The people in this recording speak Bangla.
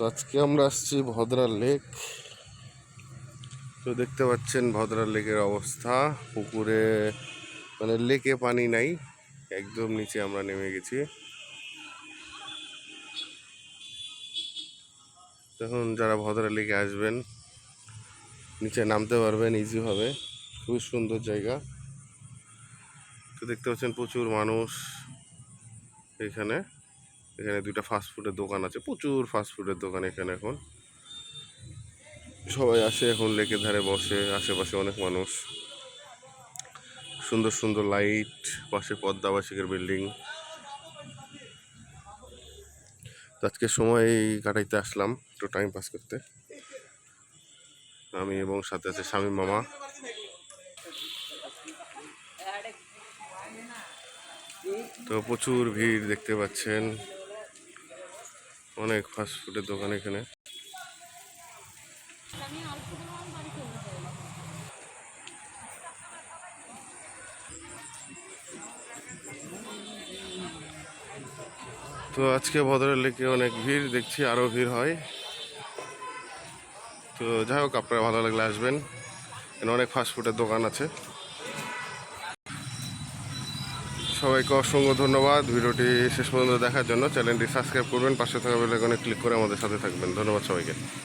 আজকে আমরা আসছি ভদ্রা লেক। তো দেখতে পাচ্ছেন ভদ্রা লেকের অবস্থা। পুকুরে মানে লেকে পানি নাই, একদম নিচে আমরা নেমে গেছি। তখন যারা ভদ্রা লেকে আসবেন, নিচে নামতে পারবেন ইজিভাবে খুবই সুন্দর জায়গা। তো দেখতে পাচ্ছেন প্রচুর মানুষ এখানে। এখানে দুইটা ফাস্ট ফুডের দোকান আছে, প্রচুর ফাস্ট ফুডের দোকান এখানে এখন। সবাই আসে, এখন লেকের ধারে বসে, আশেপাশে অনেক মানুষ। সুন্দর সুন্দর লাইট পাশে পদ্মা বাসিকের বিল্ডিং আজকে সময় কাটাইতে আসলাম, একটু টাইম পাস করতে। আমি এবং সাথে আছে স্বামী মামা। তো প্রচুর ভিড় দেখতে পাচ্ছেন। অনেক ফাস্ট ফুডের দোকান এখানে। তো আজকে ভদ্রের লেকে অনেক ভিড়, দেখছি আরও ভিড় হয়। তো যাই হোক, আপনারা ভালো লাগলে আসবেন। এখানে অনেক ফাস্টফুডের দোকান আছে। সবাইকে অসংখ্য ধন্যবাদ। ভিডিওটি শেষ পর্যন্ত দেখার জন্য চ্যানেলটি সাবস্ক্রাইব করবেন, পাশে থাকা বেলাইকনে ক্লিক করে আমাদের সাথে থাকবেন। ধন্যবাদ সবাইকে।